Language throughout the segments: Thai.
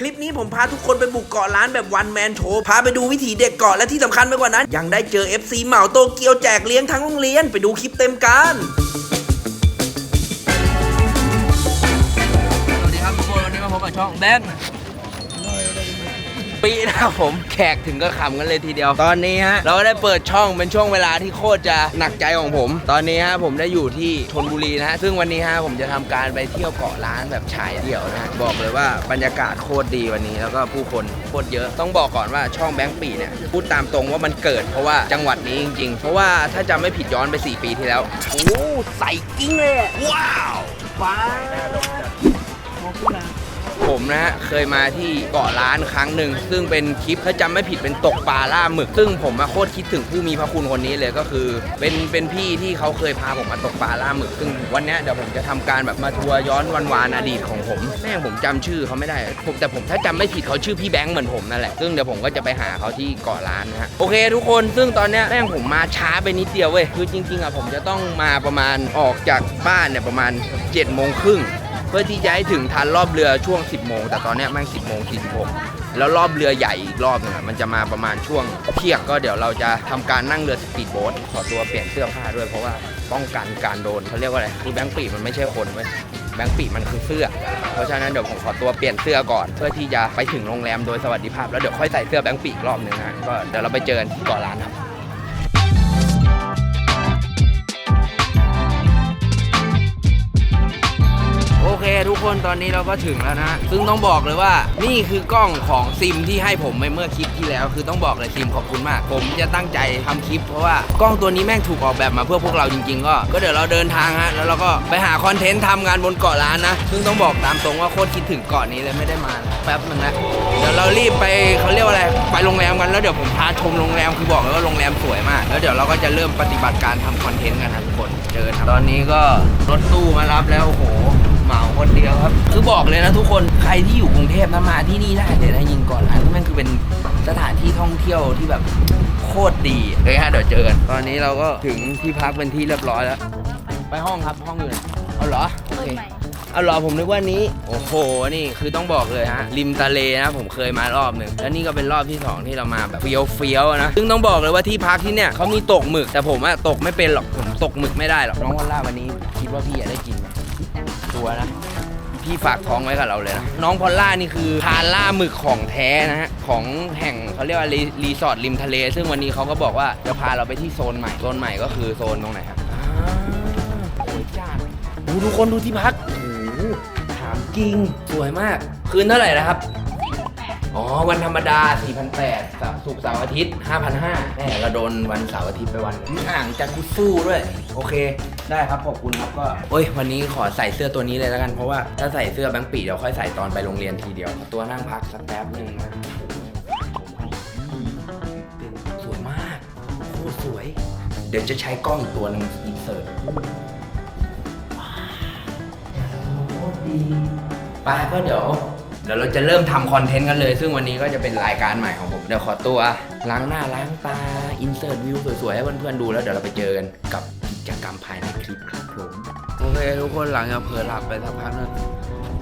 คลิปนี้ผมพาทุกคนไปบุกเกาะร้านแบบวันแมนโชว์พาไปดูวิถีเด็กเกาะและที่สำคัญไปกว่านั้น ยังได้เจอ FC เหมาโตเกียวแจกเลี้ยงทั้งโรงเรียนไปดูคลิปเต็มกัน สวัสดีครับทุกคนวันนี้มาพบกับช่องแบงค์ ปีนะครับผมแขกถึงก็ขำกันเลยทีเดียว ตอนนี้ฮะเราก็ได้เปิดช่องเป็นช่วงเวลาที่โคตรจะหนักใจของผม ตอนนี้ฮะผมได้อยู่ที่ชนบุรีนะฮะซึ่งวันนี้ฮะผมจะทำการไปเที่ยวเกาะล้านแบบชายเดี่ยวนะฮะบอกเลยว่าบรรยากาศโคตรดีวันนี้แล้วก็ผู้คนโคตรเยอะต้องบอกก่อนว่าช่องแบงค์ปีเนี่ยพูดตามตรงว่ามันเกิด เพราะว่าจังหวัดนี้จริง ๆ เพราะว่าถ้าจำไม่ผิดย้อนไป 4 ปีที่แล้วโอ้โหใส่กิ้งเลยอะว้าวฟ้า ผมนะฮะเคยมาที่เกาะล้านครั้งหนึ่ง ซึ่งเป็นคลิปถ้าจำไม่ผิดเป็นตกปลาล่าหมึก ซึ่งผมมาโคตรคิดถึงผู้มีพระคุณคนนี้เลยก็คือเป็นเป็นพี่ที่เขาเคยพาผมมาตกปลาล่าหมึก ซึ่งวันเนี้ยเดี๋ยวผมจะทำการแบบมาทัวร์ย้อนวันวานอดีตของผม แม่งผมจำชื่อเขาไม่ได้ผมแต่ผมถ้าจำไม่ผิดเขาชื่อพี่แบงค์เหมือนผมนั่นแหละ ซึ่งเดี๋ยวผมก็จะไปหาเขาที่เกาะล้านนะฮะโอเค ทุกคนซึ่งตอนเนี้ยแม่งผมมาช้าไปนิดเดียวเว้ยคือจริงๆอะผมจะต้องมาประมาณออกจากบ้านเนี่ยประมาณ7จ็ดโมงครึ่ง พื่อที่จะให้ถึงทันรอบเรือช่วง 10 โมง แต่ตอนนี้แม่ง10 โมง 46 แล้วรอบเรือใหญ่อีกรอบหนึงอะมันจะมาประมาณช่วงเที่ยงก็เดี๋ยวเราจะทำการนั่งเรือสปีดโบ๊ทขอตัวเปลี่ยนเสื้อผ้าด้วยเพราะว่าป้องกันการโดนเขาเรียกว่าอะไรคือแบงค์ปีมันไม่ใช่คนเว้ยแบงค์ปีมันคือเสื้อ เพราะฉะนั้นเดี๋ยวผมขอตัวเปลี่ยนเสื้อก่อนเพื่อที่จะไปถึงโรงแรมโดยสวัสดิภาพ แล้วเดี๋ยวค่อยใส่เสื้อแบงค์ปีอีกรอบหนึ่งนะก็เดี๋ยวเราไปเจอกันที่เกาะล้านครับ ทุกคนตอนนี้เราก็ถึงแล้วนะ ซึ่งต้องบอกเลยว่านี่คือกล้องของซิมที่ให้ผมไปเมื่อคลิปที่แล้ว คือต้องบอกเลยซิมขอบคุณมาก ผมจะตั้งใจทำคลิป เพราะว่ากล้องตัวนี้แม่งถูกออกแบบมาเพื่อพวกเราจริงๆ ก็ก็เดี๋ยวเราเดินทางฮะแล้วเราก็ไปหาคอนเทนต์ทำงานบนเกาะล้านนะ ซึ่งต้องบอกตามตรงว่าโคตรคิดถึงเกาะนี้เลยไม่ได้มาแป๊บหนึงแล้วเดี๋ยวเรารีบไปเขาเรียกว่าอะไรไปโรงแรมกันแล้วเดี๋ยวผมพาชมโรงแรมคือบอกเลยว่าโรงแรมสวยมาก แล้วเดี๋ยวเราก็จะเริ่มปฏิบัติการทำคอนเทนต์กันนะทุกคนเจอตอนนี้ก็รถตู้มารับแล้วโอ้โห คนเดียวครับ คือบอกเลยนะทุกคนใครที่อยู่กรุงเทพนะมาที่นี่ได้เลยนะยิงก่อนร้านแม่งคือเป็นสถานที่ท่องเที่ยวที่แบบโคตรดีเลยฮะเดี๋ยวเจอกันตอนนี้เราก็ถึงที่พักเป็นที่เรียบร้อยแล้ว ไปห้องครับห้องอยู่ไหนเอาเหรอโอเคเอาเหรอผมนึกว่านี้ โอ้โหนี่คือต้องบอกเลยฮะริมทะเลนะผมเคยมารอบหนึ่งแล้วนี่ก็เป็นรอบที่สองที่เรามาแบบเฟี้ยวเฟี้ยวๆนะซึ่งต้องบอกเลยว่าที่พักที่เนี่ยเขามีตกหมึกแต่ผมอะตกไม่เป็นหรอกผมตกหมึกไม่ได้หรอกน้องวันล่าวันนี้ คิดว่าพี่จะได้กินไหมตัวนะ พี่ฝากท้องไว้กับเราเลยนะน้องพอลล่านี่คือพาล่าหมึกของแท้นะฮะของแห่งเขาเรียกว่ารีรีสอร์ทริมทะเล ซึ่งวันนี้เขาก็บอกว่าจะพาเราไปที่โซนใหม่โซนใหม่ก็คือโซนตรงไหนครับอ่าโอ้ยจ้าดูทุกคนดูที่พักโอ้โหถามจริงสวยมาก คืนเท่าไหร่นะครับ อ๋อ วันธรรมดา 4,800สัปศุกร์เสาร์อาทิตย์ 5,500แหมเราโดนวันเสาร์อาทิตย์ไปวันมีอ่างจากุสู้ด้วย โอเค ได้ครับ ขอบคุณครับ ก็โอ้ย วันนี้ขอใส่เสื้อตัวนี้เลยแล้วกัน เพราะว่าถ้าใส่เสื้อแบงค์ปีเดี๋ยวค่อยใส่ตอนไปโรงเรียนทีเดียวขอตัวนั่งพักสักแป๊บหนึ่งนะสวยมากโคตรสวย เดี๋ยวจะใช้กล้องอีกตัวหนึ่งอินเสิร์ตไปก็เดี๋ยว เดี๋ยวเราจะเริ่มทำคอนเทนต์กันเลย ซึ่งวันนี้ก็จะเป็นรายการใหม่ของผม เดี๋ยวขอตัวล้างหน้าล้างตา อินเสิร์ตวิวสวยๆ ให้เพื่อนๆดูแล้วเดี๋ยวเราไปเจอกันกับกิจกรรมภายในคลิปครับผม โอเคทุกคนหลังจากเผลอหลับไปสักพักนึง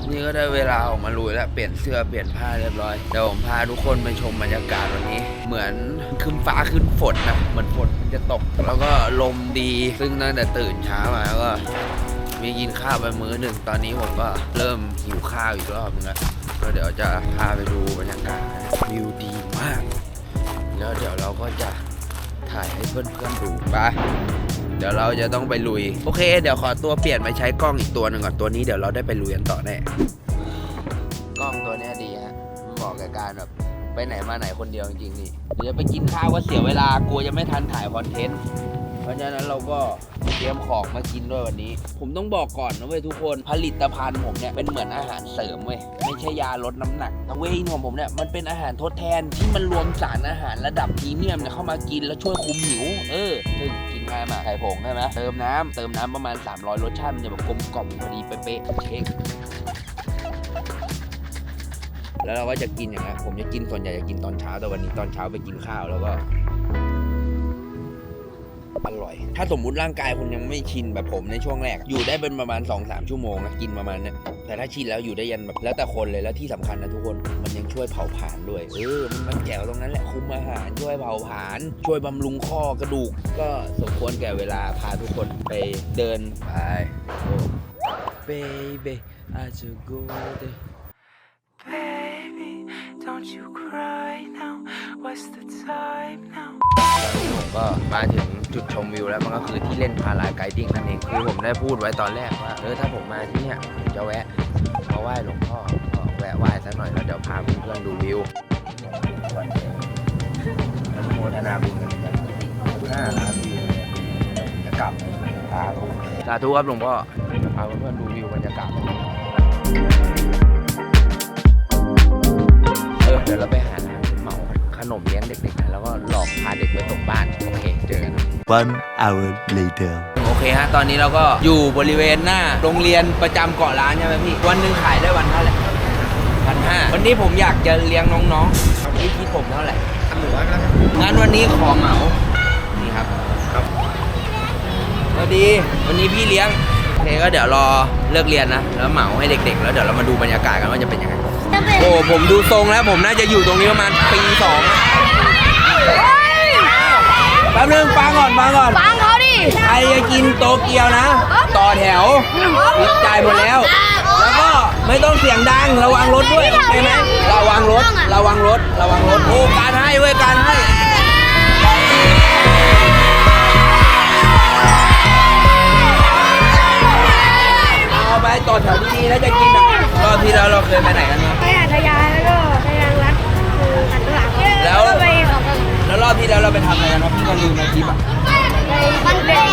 นี่ก็ได้เวลาออกมาลุยแล้วเปลี่ยนเสื้อเปลี่ยนผ้าเรียบร้อยเดี๋ยวผมพาทุกคนไปชมบรรยากาศวันนี้ เหมือนขึ้นฟ้าขึ้นฝนนะเหมือนฝนมันจะตก แล้วก็ลมดีซึ่งตั้งแต่ตื่นเช้ามาก็ มีกินข้าวไปมื้อหนึ่งตอนนี้ผมก็เริ่มหิวข้าวอีกรอบนึงแล้วก็เดี๋ยวจะพาไปดูบรรยากาศวิวดีมาก แล้วเดี๋ยวเราก็จะถ่ายให้เพื่อนๆดูไปเดี๋ยวเราจะต้องไปลุย โอเค เดี๋ยวขอตัวเปลี่ยนไปใช้กล้องอีกตัวหนึ่งก่อนตัวนี้เดี๋ยวเราได้ไปลุยกันต่อแน่กล้องตัวนี้ดีฮะเหมาะกับการแบบไปไหนมาไหนคนเดียวจริงๆนี่เดี๋ยวไปกินข้าวก็เสียเวลากลัวจะไม่ทันถ่ายคอนเทนต์เพราะฉะนั้นเราก็ ตรียมของมากินด้วยวันนี้ ผมต้องบอกก่อนนะเว้ยทุกคนผลิตภัณฑ์ผมเนี่ยเป็นเหมือนอาหารเสริมเว้ยไม่ใช่ยาลดน้ำหนักแต่เว้ยของผมเนี่ยมันเป็นอาหารทดแทนที่มันรวมสารอาหารระดับพรีเมียมเนี่ยเข้ามากินแล้วช่วยคุมหิว เออซึ่งกินง่ายมากไข่ผงใช่ไหมเติมน้ำเติมน้ำประมาณ 300 รสชาติมันจะแบบกลมกล่อมพอดีเป๊ะๆเช็คแล้วเราก็จะกินอย่างนี้ยผมจะกินส่วนใหญ่จะกินตอนเช้าแต่วันนี้ตอนเช้าไปกินข้าวแล้วก็ อร่อย ถ้าสมมุติร่างกายคุณยังไม่ชินแบบผมในช่วงแรก อยู่ได้เป็นประมาณ 2-3 ชั่วโมงนะกินประมาณเนี้ยแต่ถ้าชินแล้วอยู่ได้ยันแบบแล้วแต่คนเลยแล้วที่สำคัญนะทุกคนมันช่วยเผาผลาญด้วยเออมันมันแจ๋วตรงนั้นแหละคุมอาหารช่วยเผาผลาญช่วยบำรุงข้อกระดูก ก็สมควรแก่เวลาพาทุกคนไปเดินไปโอ้ baby I just go there Baby, don't you cry now. What's the time now? ผมก็มาถึงจุดชมวิวแล้วมันก็คือที่เล่นพาราไกดิ้งนั่นเองคือผมได้พูดไว้ตอนแรกว่าเออถ้าผมมาที่เนี่ยผมจะแวะมาไหว้หลวงพ่อก็แวะไหว้สักหน่อยแล้วเดี๋ยวพาเพื่อนๆดูวิววันนี้อนุโมทนาบุญกันนะครับห้าล้านวิวเนี่ยจะกลับสาธุสาธุครับหลวงพ่อจะพาเพื่อนๆดูวิวบรรยากาศเออเดี๋ยวเราไปหาร้านเหมา One hour later. โอเคฮะ ตอนนี้เราก็อยู่บริเวณหน้า โรงเรียนประจำเกาะล้านใช่ไหมพี่ วันหนึ่งขายได้วันเท่าไหร่พันห้าวันนี้ผมอยากจะเลี้ยงน้องๆพี่คิดผมเท่าไหร่งั้นวันนี้ขอเหมา นี่ครับ ครับสวัสดี วันนี้พี่เลี้ยงโอเคก็เดี๋ยวรอเลิกเรียนนะ แล้วเหมาให้เด็กๆ แล้วเดี๋ยวเรามาดูบรรยากาศกันว่าจะเป็นยังไง โอ้ ผมดูทรงแล้วผมน่าจะอยู่ตรงนี้ประมาณปีสองอะแป๊บนึงฟังก่อนฟังก่อน ฟังเขาดิใครจะกินโตเกียวนะ ต่อแถวจ่ายหมดแล้ว แล้วก็ไม่ต้องเสียงดังระวังรถด้วยโอเคไหมระวังรถระวังรถระวังรถโอ้การให้เว้ยการให้เอาไปต่อแถวดีๆแล้วจะกินอะรอบที่แล้วเราเคยไปไหนกันมาไปหาทยานแล้วก็ทยานรัดคือหันหลังแล้ว รอบที่แล้วเราไปทำอะไรกันวะพี่ก็ลืมในคลิปอะไปมันเต้น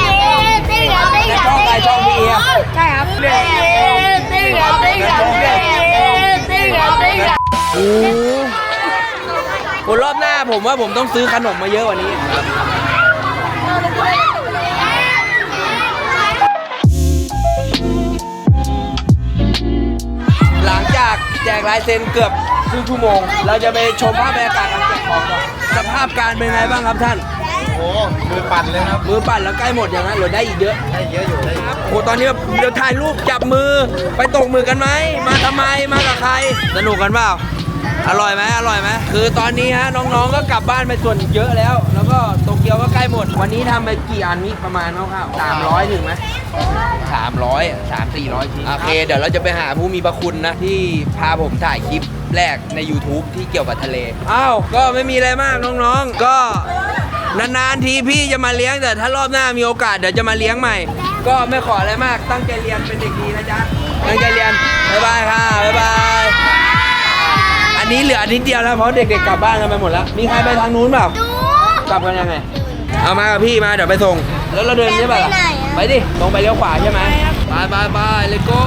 เต้นเต้นในช่องใครช่องพี่เอใช่ครับเต้นเต้นเต้นเต้นเต้นเต้นโอ้คนรอบหน้าผมว่าผมต้องซื้อขนมมาเยอะกว่านี้หลังจากแจกลายเซ็นเกือบครึ่งชั่วโมง เราจะไปชมภาพบรรยากาศการแจกของก่อน สภาพการเป็นไงบ้างครับท่าน โอ้มือปั่นเลยครับมือปั่นแล้วใกล้หมดอย่างนั้นหรือได้อีกเยอะ ได้เยอะอยู่ได้เยอะโอ้โหตอนนี้แบบเดี๋ยวถ่ายรูปจับมือไปตกมือกันไหม มาทำไมมากับใคร สนุกกันเปล่า อร่อยไหมอร่อยไหมคือตอนนี้ฮะน้องๆก็กลับบ้านไปส่วนเยอะแล้ว แล้วก็โตเกียวก็ใกล้หมด วันนี้ทำไปกี่อันมิประมาณคร่าวๆสามร้อยถึงไหมสามร้อยสามสี่ร้อยชิ้นโอเค เดี๋ยวเราจะไปหาผู้มีพระคุณนะที่พาผมถ่ายคลิป แรกใน YouTube ที่เกี่ยวกับทะเล อ้าว ก็ไม่มีอะไรมากน้องๆ ก็นานๆทีพี่จะมาเลี้ยงแต่ถ้ารอบหน้ามีโอกาสเดี๋ยวจะมาเลี้ยงใหม่ ก็ไม่ขออะไรมากตั้งใจเรียนเป็นเด็กดีนะจ๊ะตั้งใจเรียนบ๊ายบายค่ะบ๊ายบายอันนี้เหลือนิดเดียวแล้วเพราะเด็กๆกลับบ้านกันไปหมดแล้วมีใครไปทางนู้นเปล่ากลับกันยังไง เอามากับพี่มาเดี๋ยวไปส่ง แล้วเราเดินใช่ป่ะล่ะไปดิตรงไปเลี้ยวขวาใช่ไหมไปไปไปเลโก้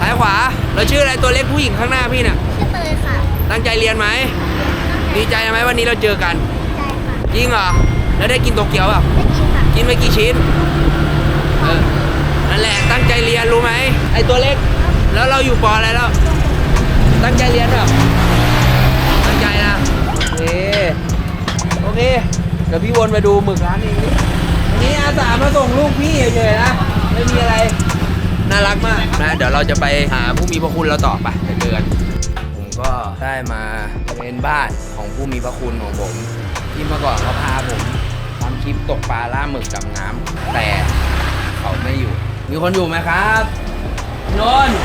ซ้ายขวาเราชื่ออะไรตัวเล็กผู้หญิงข้างหน้าพี่เนี่ยชื่อเตยค่ะตั้งใจเรียนไหม ดีใจไหมวันนี้เราเจอกันใช่ค่ะจริงเหรอ แล้วได้กินโตเกียวเปล่าไม่กินค่ะกินไปกี่ชิ้น เออ นั่นแหละ ตั้งใจเรียนรู้ไหม ไอตัวเล็ก แล้วเราอยู่ปออะไรแล้ว ตั้งใจเรียนเปล่าตั้งใจนะโอเคโอเค เดี๋ยวพี่วนไปดูหมึกร้านนี้วันนี้อาสามาส่งลูกพี่เฉยๆนะ ไม่มีอะไร น่ารักมากนะ เดี๋ยวเราจะไปหาผู้มีพระคุณเราต่อไปเดี๋ยวเจอกันผมก็ ได้มาเป็นบ้านของผู้มีพระคุณของผม ที่เมื่อก่อนเขาพาผมทำคลิปตกปลาล่าหมึกดำน้ำแต่เขาไม่อยู่ มีคนอยู่ไหมครับนนท์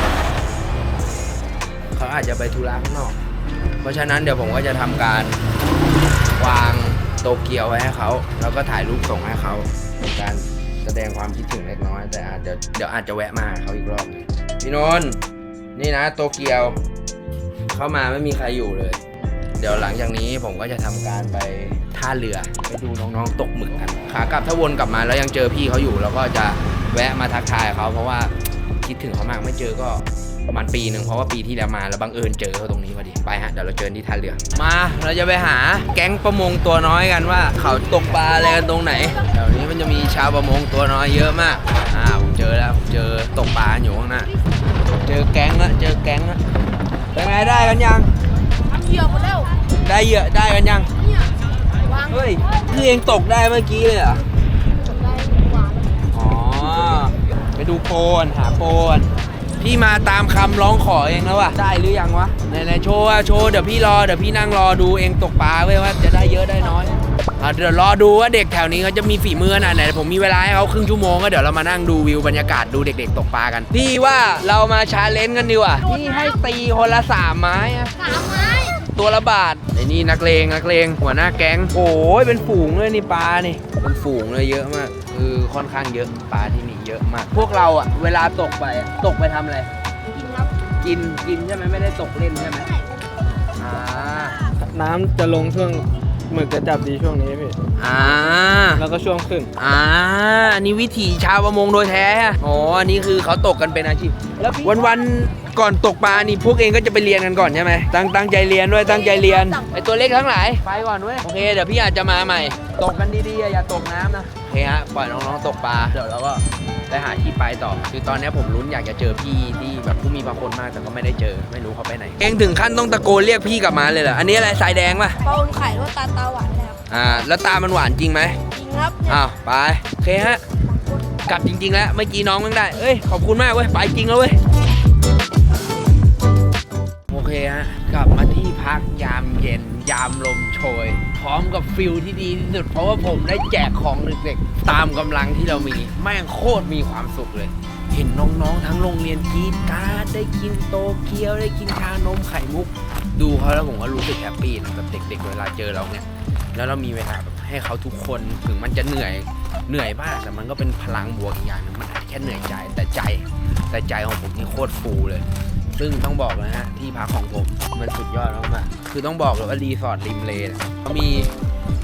เขาอาจจะไปธุระข้างนอก เพราะฉะนั้นเดี๋ยวผมก็จะทำการวางโตเกียวไว้ให้เขาแล้วก็ถ่ายรูปส่งให้เขาเป็นการแสดงความคิดถึงเล็กน้อย แต่อาจจะเดี๋ยวอาจจะแวะมาเขาอีกรอบหนึ่งพี่นนท์นี่นะโตเกียว เข้ามาไม่มีใครอยู่เลย เดี๋ยวหลังจากนี้ผมก็จะทำการไปท่าเรือไปดูน้องๆตกหมึกกันขากลับถ้าวนกลับมาแล้วยังเจอพี่เขาอยู่เราก็จะแวะมาทักทายเขาเพราะว่าคิดถึงเขามากไม่เจอก็ประมาณปีหนึ่งเพราะว่าปีที่แล้วมาแล้วบังเอิญเจอเขาตรงนี้พอดีไปฮะเดี๋ยวเราเจอที่ท่าเรือ มาเราจะไปหาแก๊งประมงตัวน้อยกันว่า เขาตกปลาอะไรกันตรงไหนแถวนี้มันจะมีชาวประมงตัวน้อยเยอะมากอ่าผมเจอแล้วผมเจอตกปลาอยู่ข้างหน้าเจอแก๊งละเจอแก๊งละ เป็นไงได้กันยังเหยื่อหมดแล้วได้เยอะได้กันยังวางเฮ้ย คือเองตกได้เมื่อกี้เลยเหรอได้หวานอ๋อ ไปดูโปนหาโปนพี่พี่มาตามคำร้องขอเองแล้วว่ะ ได้หรือยังวะไหนๆโชว์อะโชว์เดี๋ยวพี่รอเดี๋ยวพี่นั่งรอดูเองตกปลาเว้ยว่าจะได้เยอะได้น้อยอะ เดี๋ยวรอดูว่าเด็กแถวนี้เขาจะมีฝีมือขนาดไหนผมมีเวลาให้เขาครึ่งชั่วโมงก็เดี๋ยวเรามานั่งดูวิวบรรยากาศดูเด็ก ๆ ตกปลากันพี่ว่าเรามาชาเลนจ์กันดีกว่าพี่ให้ตีคนละสามไม้อะสามไม้ตัวละบาทไอ้นี่นักเลงนักเลงหัวหน้าแก๊งโอ้ยเป็นฝูงเลยนี่ปลานี่เป็นฝูงเลยเยอะมากคือค่อนข้างเยอะปลาที่นี่เยอะมาก พวกเราอะเวลาตกไปอะตกไปทำอะไรกินครับกินกินใช่ไหมไม่ได้ตกเล่นใช่ไหมอ่าน้ำจะลงช่วง หมึกจะจับดีช่วงนี้พี่ อ่า แล้วก็ช่วงขึ้น อ่า อันนี้วิถีชาวประมงโดยแท้อะอ๋อ อันนี้คือเขาตกกันเป็นอาชีพ แล้ววันวันๆก่อนตกปลา นี่พวกเองก็จะไปเรียนกันก่อนใช่ไหม ตั้งตั้งใจเรียนด้วย ตั้งใจเรียน ไอตัวเล็กทั้งหลาย ไปก่อนเว้ย โอเค เดี๋ยวพี่อาจจะมาใหม่ ตกกันดีๆอะอย่าตกน้ำนะ โอเคฮะปล่อยน้องๆตกปลาเดี๋ยวเราก็ไปหาที่ไปต่อ คือตอนนี้ผมลุ้นอยากจะเจอพี่ที่แบบผู้มีพระคุณมากแต่ก็ไม่ได้เจอไม่รู้เขาไปไหน เองถึงขั้นต้องตะโกนเรียกพี่กลับมาเลยเหรออันนี้อะไรสายแดงป่ะปลาอมไข่รสตาลตาหวานนะครับอ่าแล้วตามันหวานจริงไหมจริงครับเนี่ยอ้าวไปโอเคฮะกลับจริง ๆ แล้วเมื่อกี้น้องมึงได้เอ้ยขอบคุณมากเว้ยไปจริงแล้วเว้ยโอเคฮะกลับมาที่พักยามเย็นยามลมโชยพ ร้อมกับฟิลที่ดีที่สุด เพราะว่าผมได้แจกของเด็กๆตามกำลังที่เรามีแม่งโคตรมีความสุขเลย เห็นน้องๆ ทั้งโรงเรียนกีดการ์ได้กินโตเกียวได้กินชานมไข่มุก ดูเขาแล้วผมก็รู้สึกแฮปปี้นะแบบเด็ก ๆ เวลาเจอเราเนี่ยแล้วเรามีเวลาแบบให้เขาทุกคนถึงมันจะเหนื่อยเหนื่อยมากแต่มันก็เป็นพลังบวกอีกอย่างหนึงมันอาจแค่เหนื่อยใจแต่ใจ แต่ใจของผมนี่โคตรฟูเลย ซึ่งต้องบอกเลยฮะที่พักของผมมันสุดยอดมากๆคือต้องบอกเลยว่ารีสอร์ทริมเลนเขามี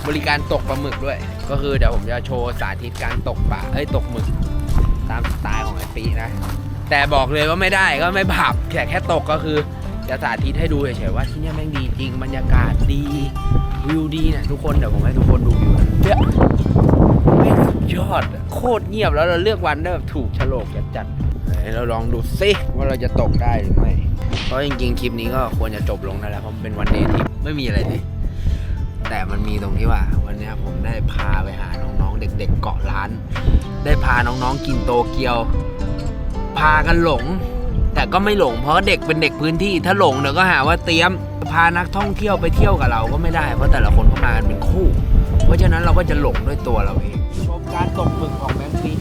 บริการตกปลาหมึกด้วย ก็คือเดี๋ยวผมจะโชว์สาธิตการตกปลาเอ้ยตกหมึก ตามสไตล์ของไอปีนะ แต่บอกเลยว่าไม่ได้ก็ไม่บาปแค่แค่ตกก็คือจะสาธิตให้ดูเฉยๆว่าที่นี่แม่งดีจริงบรรยากาศดีวิวดีเนี่ยทุกคนเดี๋ยวผมให้ทุกคนดูวิวเนี่ยแม่สุดยอดโคตรเงียบแล้วเราเลือกวันได้แบบถูกโฉลกจัดๆ เราลองดูซิว่าเราจะตกได้หรือไม่ เพราะจริงๆ คลิปนี้ก็ควรจะจบลงได้แล้วเพราะมันเป็นวันเดย์ที่ไม่มีอะไรเลย แต่มันมีตรงที่ว่า วันนี้ผมได้พาไปหาน้องๆ เด็กๆ เกาะร้าน ได้พาน้องๆ กินโตเกียว พากันหลง แต่ก็ไม่หลง เพราะเด็กเป็นเด็กพื้นที่ ถ้าหลงเดี๋ยวก็หาว่าเตรียม พานักท่องเที่ยวไปเที่ยวกับเราก็ไม่ได้ เพราะแต่ละคนเขามากันเป็นคู่ เพราะฉะนั้นเราก็จะหลงด้วยตัวเราเอง ชมการตกหมึกของแบงค์ฟี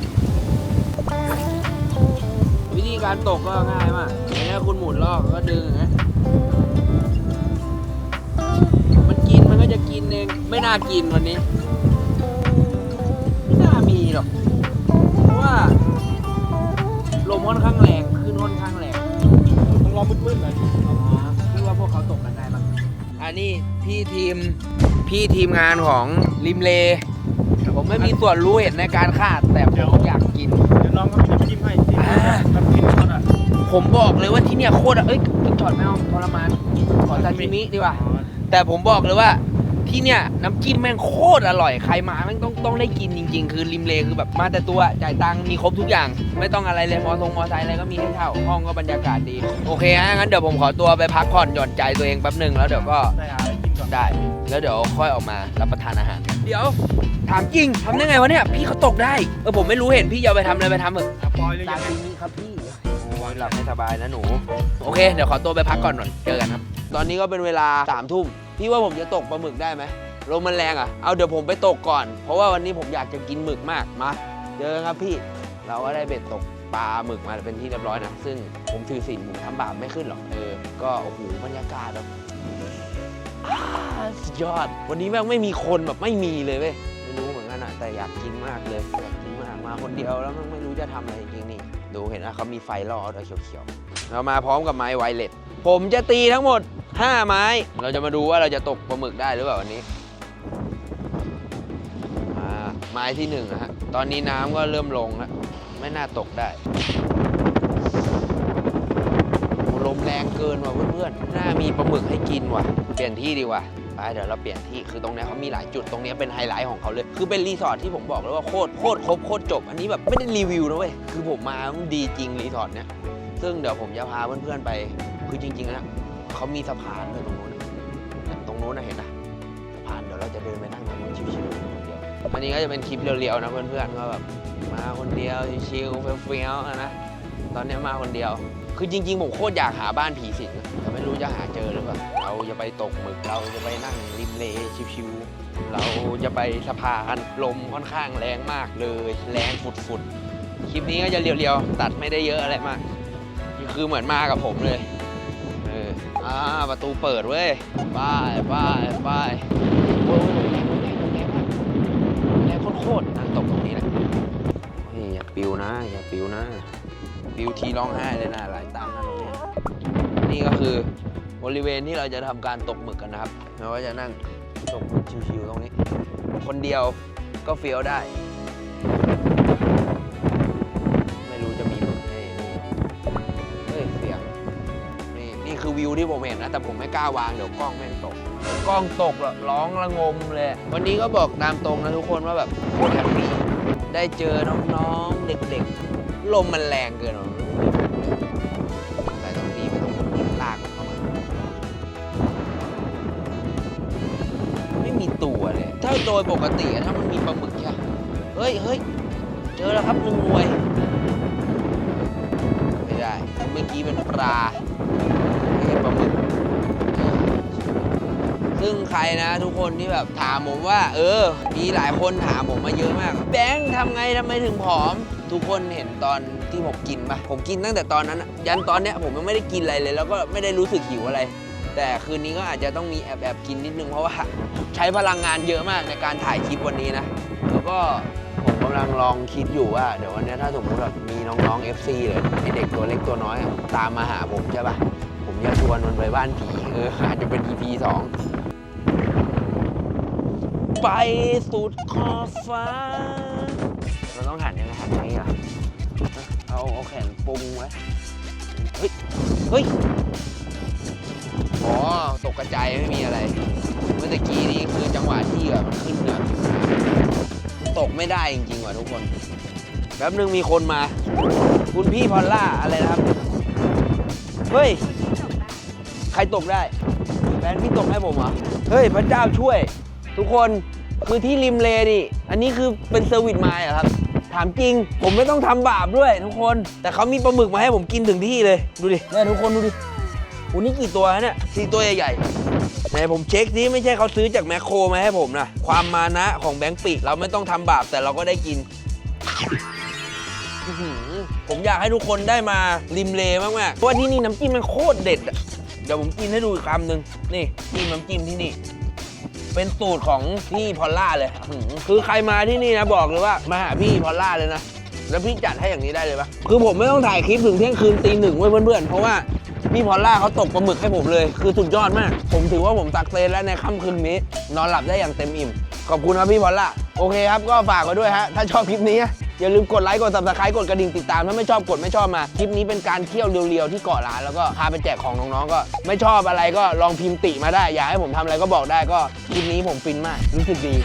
การตกก็ง่ายมากอย่างนี้คุณหมุนลอกก็ดึงอย่างนี้มันกินมันก็จะกินเอง ไม่น่ากินวันนี้ ไม่น่ามีหรอก เพราะว่าลมค่อนข้างแรงขึ้นค่อนข้างแรงต้องรอมืดๆหน่อยพี่ว่าพวกเขาตกกันได้ปะอันนี้พี่ทีมพี่ทีมงานของริมเล ผมไม่มีส่วนรู้เห็นในการคาดแต่ผมอยากกิน เดี๋ยวน้องก็มีน้ำจิ้มให้ที่อ่าน้ำจิ้มช็อตอะ ผมบอกเลยว่าที่เนี่ยโคตรเอ้ยกินช็อตไม่เอาทรมานขอซาชิมิดีกว่าแต่ผมบอกเลยว่าที่เนี่ยน้ำจิ้มแม่งโคตรอร่อยใครมาแม่งต้องต้องได้กินจริง ๆ คือริมเลคือแบบมาแต่ตัวจ่ายตังค์มีครบทุกอย่าง ไม่ต้องอะไรเลยมอทงมอไซค์อะไรก็มีให้เช่าห้องก็บรรยากาศดี โอเคฮะงั้นเดี๋ยวผมขอตัวไปพักผ่อนหย่อนใจตัวเองแป๊บหนึ่งแล้วเดี๋ยวก็ได้หาอะไรกินก่อนได้แล้วเดี๋ยวค่อยออกมารับประทานอาหารเดี๋ยวถามจริงทำได้ไงวะเนี่ยพี่เขาตกได้เออผมไม่รู้เห็นพี่จะเอาไปทำอะไรไปทำเถอะอะปล่อยเลย หลับให้สบายนะหนู โอเค เดี๋ยวขอตัวไปพักก่อนหน่อยเจอกันครับ ตอนนี้ก็เป็นเวลาสามทุ่มพี่ว่าผมจะตกปลาหมึกได้ไหมลมมันแรงอะ เอาเดี๋ยวผมไปตกก่อน เพราะว่าวันนี้ผมอยากจะกินหมึกมากมาเจอกันครับพี่ เราก็ได้เบ็ดตกปลาหมึกมาเป็นที่เรียบร้อยนะ ซึ่งผมถือศีลผมทำบาปไม่ขึ้นหรอก เออ ก็โอ้โหบรรยากาศแบบอ่าสุดยอด วันนี้แม่งไม่มีคนแบบไม่มีเลยเว้ย ไม่รู้เหมือนกันอะแต่อยากกินมากเลย อยากกินมากมาคนเดียวแล้วแม่งไม่รู้จะทำอะไรจริงๆนี่ ดูเห็นนะเขามีไฟล่อด้วยเขียวๆเรามาพร้อมกับไม้ไวเลสผมจะตีทั้งหมด 5 ไม้ เราจะมาดูว่าเราจะตกปลาหมึกได้หรือเปล่าวันนี้ไม้ที่หนึ่งนะฮะ ตอนนี้น้ำก็เริ่มลงแล้ว ไม่น่าตกได้ ลมแรงเกินว่ะเพื่อนๆ น่ามีปลาหมึกให้กินว่ะ เปลี่ยนที่ดีกว่า ไปเดี๋ยวเราเปลี่ยนที่คือตรงนี้เขามีหลายจุดตรงนี้เป็นไฮไลท์ของเขาเลย คือเป็นรีสอร์ทที่ผมบอกเลยว่าโคตรโคตรครบโคตรจบ อันนี้แบบไม่ได้รีวิวนะเว้ยคือผมมามันดีจริงรีสอร์ทเนี้ยซึ่งเดี๋ยวผมจะพาเพื่อนๆไป คือจริงๆนะเขามีสะพานเลยตรงนู้นน่ะเนี่ยตรงนู้นนะเห็นนะสะพานเดี๋ยวเราจะเดินไปนั่งตรงนู้นชิวๆคนเดียวอันนี้ก็จะเป็นคลิปเรียวๆนะเพื่อนๆก็แบบมาคนเดียวชิวๆเฟี้ยวๆนะตอนนี้มาคนเดียว คือจริงๆผมโคตรอยากหาบ้านผีสิงนะแต่ไม่รู้จะหาเจอหรือเปล่าเราจะไปตกหมึกเราจะไปนั่งริมเลชิวๆเราจะไปสะพานลมค่อนข้างแรงมากเลย แรงฝุดๆคลิปนี้ก็จะเรียวๆ ตัดไม่ได้เยอะอะไรมากคือเหมือนมากับผมเลยเอออ่าประตูเปิดเว้ยไปไปไปโอ้ยแรงแรงแรงมากแรงโคตรๆนั่งตกตรงนี้แหละอย่าปิวนะอย่าปิวนะ ปิวทีร้องไห้เลยนะหลายตังค์นะตรงเนี้ยนี่ก็คือบริเวณที่เราจะทำการตกหมึกกันนะครับเราก็จะนั่งตกหมึกชิวๆตรงนี้ คนเดียวก็เฟี้ยวได้ ไม่รู้จะมีหมึกให้นี่เฮ้ยเสียงนี่นี่คือวิวที่ผมเห็นนะ แต่ผมไม่กล้าวางเดี๋ยวกล้องแม่งตก กล้องตกแล้วร้องระงมเลย วันนี้ก็บอกตามตรงนะทุกคนว่าแบบโคตรแฮปปี้ได้เจอน้องๆเด็กๆ ลมมันแรงเกินหรอแต่ต้องตีไปตรงลากเข้ามาไม่มีตัวเลย ถ้าโดยปกติถ้ามันมีปลาหมึกใช่เฮ้ยเฮ้ยเจอแล้วครับหนึ่งหน่วย ไม่ได้ เมื่อกี้เป็นปลาไม่ใช่ปลาหมึกซึ่งใครนะทุกคนที่แบบถามผมว่า เออ มีหลายคนถามผมมาเยอะมาก แบงค์ทำไงทำไมถึงผอม ทุกคนเห็นตอนที่ผมกินปะผมกินตั้งแต่ตอนนั้นอะยันตอนเนี้ยผมยังไม่ได้กินอะไรเลย แล้วก็ไม่ได้รู้สึกหิวอะไร แต่คืนนี้ก็อาจจะต้องมีแอบแอบๆกินนิดนึงเพราะว่าใช้พลังงานเยอะมากในการถ่ายคลิปวันนี้นะ แล้วก็ผมกำลังลองคิดอยู่ว่าเดี๋ยววันนี้ถ้าสมมติแบบมีน้องๆ FC เลยไอเด็กตัวเล็กตัวน้อยอะตามมาหาผมใช่ปะผมจะชวนมันไปบ้านผีเอออาจจะเป็น EP สองไปสุดขอบฟ้า เราต้องหันยังไงหันอย่างนี้เหรอเอาเอาแขนปุงไว้ เฮ้ย เฮ้ย อ๋อ ตกกระจายไม่มีอะไร เมื่อตะกี้นี้คือจังหวะที่แบบมันขึ้นเนี่ยตกไม่ได้จริงๆว่ะทุกคน แป๊บนึงมีคนมา คุณพี่พอลล่าอะไรนะครับ เฮ้ย ใครตกได้ แฟนพี่ตกให้ผมเหรอ เฮ้ย พระเจ้าช่วย ทุกคน คือที่ริมเลนี่อันนี้คือเป็นเซอร์วิสไมล์เหรอครับ ถามจริง ผมไม่ต้องทำบาปด้วยทุกคน แต่เขามีปลาหมึกมาให้ผมกินถึงที่เลย ดูดิ เนี่ยทุกคนดูดิโอ้นี่กี่ตัวฮะเนี่ยสี่ตัวใหญ่ๆไหนผมเช็คดิไม่ใช่เขาซื้อจากแมคโครมาให้ผมนะ ความมานะของแบงค์ปีเราไม่ต้องทำบาปแต่เราก็ได้กิน อื้อหือผมอยากให้ทุกคนได้มาริมเลมากๆเพราะว่าที่นี่น้ำจิ้มมันโคตรเด็ดอะเดี๋ยวผมกินให้ดูอีกคำหนึ่งนี่จิ้มน้ำจิ้มที่นี่ เป็นสูตรของพี่พอลล่าเลยหือคือใครมาที่นี่นะบอกเลยว่ามาหาพี่พอลล่าเลยนะ แล้วพี่จัดให้อย่างนี้ได้เลยปะคือผมไม่ต้องถ่ายคลิปถึงเที่ยงคืนตีหนึ่งไว้ยเพื่อนๆ เพราะว่าพี่พอลล่าเขาตกปลาหมึกให้ผมเลย คือสุดยอดมาก ผมถือว่าผมตักเซนแล้วในค่ำคืนนี้ นอนหลับได้อย่างเต็มอิ่ม ขอบคุณครับพี่พอลล่า โอเคครับก็ฝากไว้ด้วยฮะ ถ้าชอบคลิปนี้ อย่าลืมกดไลค์กด subscribe กดกระดิ่งติดตามถ้าไม่ชอบกดไม่ชอบมาคลิปนี้เป็นการเที่ยวเรียวๆที่เกาะล้านแล้วก็พาไปแจกของน้องๆก็ ไม่ชอบอะไรก็ลองพิมพ์ติมาได้ อยากให้ผมทำอะไรก็บอกได้ก็คลิปนี้ผมฟินมากรู้สึกดี